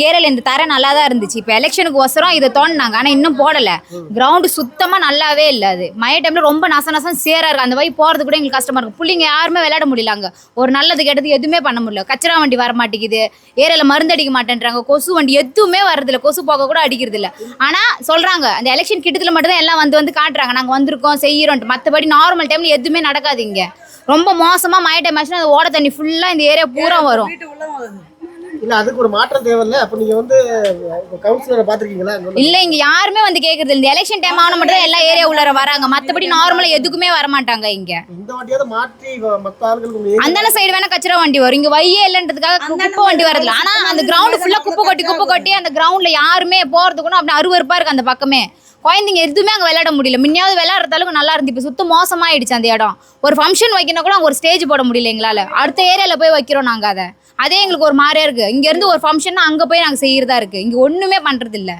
கேரள இந்த தர நல்லா தான் இருந்துச்சு. இப்போ எலெக்ஷனுக்கு ஒசரம் இதை தோணுனாங்க. ஆனால் இன்னும் போடலை. கிரவுண்டு சுத்தமாக நல்லாவே இல்லை அது. மழை டைமில் ரொம்ப நச நசம் சேராக இருக்கு. அந்த வழி போகிறது கூட எங்களுக்கு கஷ்டமாக இருக்கும் பிள்ளைங்க யாருமே விளையாட முடியல அங்கே. ஒரு நல்லது கெட்டது எதுவுமே பண்ண முடியல. கச்சரா வண்டி வர மாட்டேங்குது. ஏரியில் மருந்து அடிக்க மாட்டேன்றாங்க. கொசு வண்டி எதுவுமே வர்றதில்ல. கொசு போக கூட அடிக்கிறது இல்லை. ஆனால் சொல்கிறாங்க அந்த எலெக்ஷன் கிட்டத்தில் மட்டும்தான் எல்லாம் வந்து வந்து காட்டுறாங்க. நாங்கள் வந்திருக்கோம் செய்கிறோன்ட்டு மற்றபடி நார்மல் டைமில் எதுவுமே நடக்காது இங்கே. ரொம்ப மோசமாக மழை டைம் ஆச்சுன்னா அந்த ஓட தண்ணி ஃபுல்லாக இந்த ஏரியா பூரா வரும். இல்ல அதுக்கு ஒரு மாற்றம் தேவையில்ல. அப்ப நீங்க வந்து கவுன்சிலரை பாத்திருக்கீங்களா? இல்ல இங்க யாருமே வந்து கேக்குறது இல்ல. இந்த எலெக்ஷன் டைம் ஆன மட்டும் தான் எல்லா ஏரியா உள்ளார வராங்க. மத்தபடி நார்மலா எதுக்குமே வர மாட்டாங்க இங்க. இந்த வாட்டியாவது மாற்றி மத்த ஆளுங்களுக்கு உங்க அந்தான சைடு வேணா கச்சரா வண்டி வரும். இங்க வையே இல்லன்றதுக்காக குப்பை வண்டி வரதுல ஆனா அந்த கிரவுண்ட் ஃபுல்லா குப்பை கொட்டி குப்பை கொட்டி அந்த கிரவுண்ட்ல யாருமே போறதுக்கு கூட அப்படி அருவருப்பா இருக்கு அந்த பக்கமே. குழந்தைங்க எதுவுமே அங்கே விளையாட முடியல. முன்னையாவது விளையாடுற அளவுக்கு நல்லா இருந்து இப்போ சுத்தம் மோசமாயிடுச்சு அந்த இடம். ஒரு ஃபங்க்ஷன் வைக்கணும் கூட அங்கே ஒரு ஸ்டேஜ் போட முடியல எங்களால். அடுத்த ஏரியாவில் போய் வைக்கிறோம் நாங்கள் அதை. அதே எங்களுக்கு ஒரு மாதிரியா இருக்குது இங்கேருந்து ஒரு ஃபங்க்ஷன் அங்கே போய் நாங்கள் செய்கிறதா இருக்குது இங்கே ஒன்றுமே பண்ணுறதில்ல